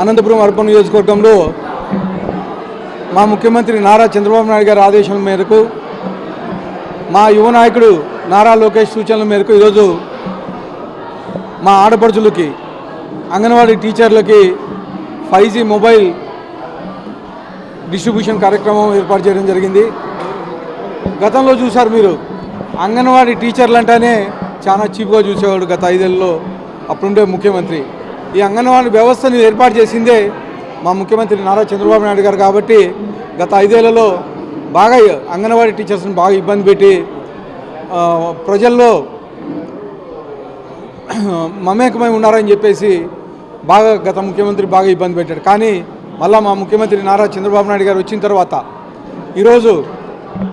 Anantapuram urban నియోజకవర్గంలో మా ముఖ్యమంత్రి నారా చంద్రబాబు నాయుడు గారి ఆదేశాల మేరకు మా యువ నాయకుడు నారా లోకేష్ సూచనల మేరకు ఈరోజు మా ఆడపడుచులకి అంగన్వాడీ టీచర్లకి ఫైవ్ జీ మొబైల్ డిస్ట్రిబ్యూషన్ కార్యక్రమం ఏర్పాటు చేయడం జరిగింది. గతంలో చూశారు మీరు అంగన్వాడీ టీచర్లు అంటేనే చాలా చీప్గా చూసేవాడు గత ఐదేళ్ళలో అప్పుడుండే ముఖ్యమంత్రి. ఈ అంగన్వాడీ వ్యవస్థను ఏర్పాటు చేసిందే మా ముఖ్యమంత్రి నారా చంద్రబాబు నాయుడు గారు కాబట్టి గత ఐదేళ్ళలో బాగా అంగన్వాడీ టీచర్స్ని బాగా ఇబ్బంది పెట్టి ప్రజల్లో మమేకమై ఉన్నారని చెప్పేసి బాగా గత ముఖ్యమంత్రి బాగా ఇబ్బంది పెట్టాడు కానీ మళ్ళా మా ముఖ్యమంత్రి నారా చంద్రబాబు నాయుడు గారు వచ్చిన తర్వాత ఈరోజు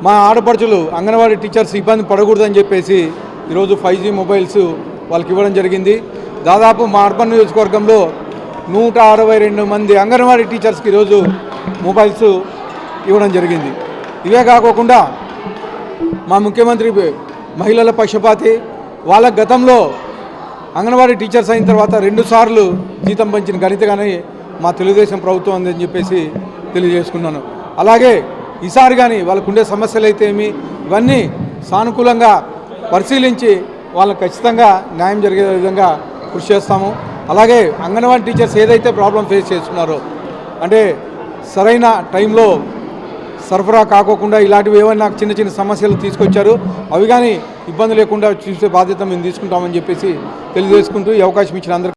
మా ఆడపడుచులు అంగన్వాడీ టీచర్స్ ఇబ్బంది పడకూడదని చెప్పేసి ఈరోజు ఫైవ్ జీ మొబైల్స్ వాళ్ళకి ఇవ్వడం జరిగింది. దాదాపు మా అర్బన్ నియోజకవర్గంలో నూట అరవై రెండు మంది అంగన్వాడీ టీచర్స్కి ఈరోజు మొబైల్స్ ఇవ్వడం జరిగింది. ఇవే కాకోకుండా మా ముఖ్యమంత్రి మహిళల పక్షపాతి వాళ్ళ గతంలో అంగన్వాడీ టీచర్స్ అయిన తర్వాత రెండు సార్లు జీతం పంచిన గణిత కానీ మా తెలుగుదేశం ప్రభుత్వం అందని చెప్పేసి తెలియజేసుకున్నాను. అలాగే ఈసారి కానీ వాళ్ళకు ఉండే సమస్యలు అయితే ఏమి ఇవన్నీ సానుకూలంగా పరిశీలించి వాళ్ళకి ఖచ్చితంగా న్యాయం జరిగే విధంగా కృషి చేస్తాము. అలాగే అంగన్వాడీ టీచర్స్ ఏదైతే ప్రాబ్లం ఫేస్ చేస్తున్నారో అంటే సరైన టైంలో సరఫరా కాకోకుండా ఇలాంటివి ఏమైనా చిన్న చిన్న సమస్యలు తీసుకొచ్చారు. అవి కానీ ఇబ్బంది లేకుండా చూసే బాధ్యత మేము తీసుకుంటామని చెప్పేసి తెలియజేసుకుంటూ ఈ అవకాశం ఇచ్చిన అందరికీ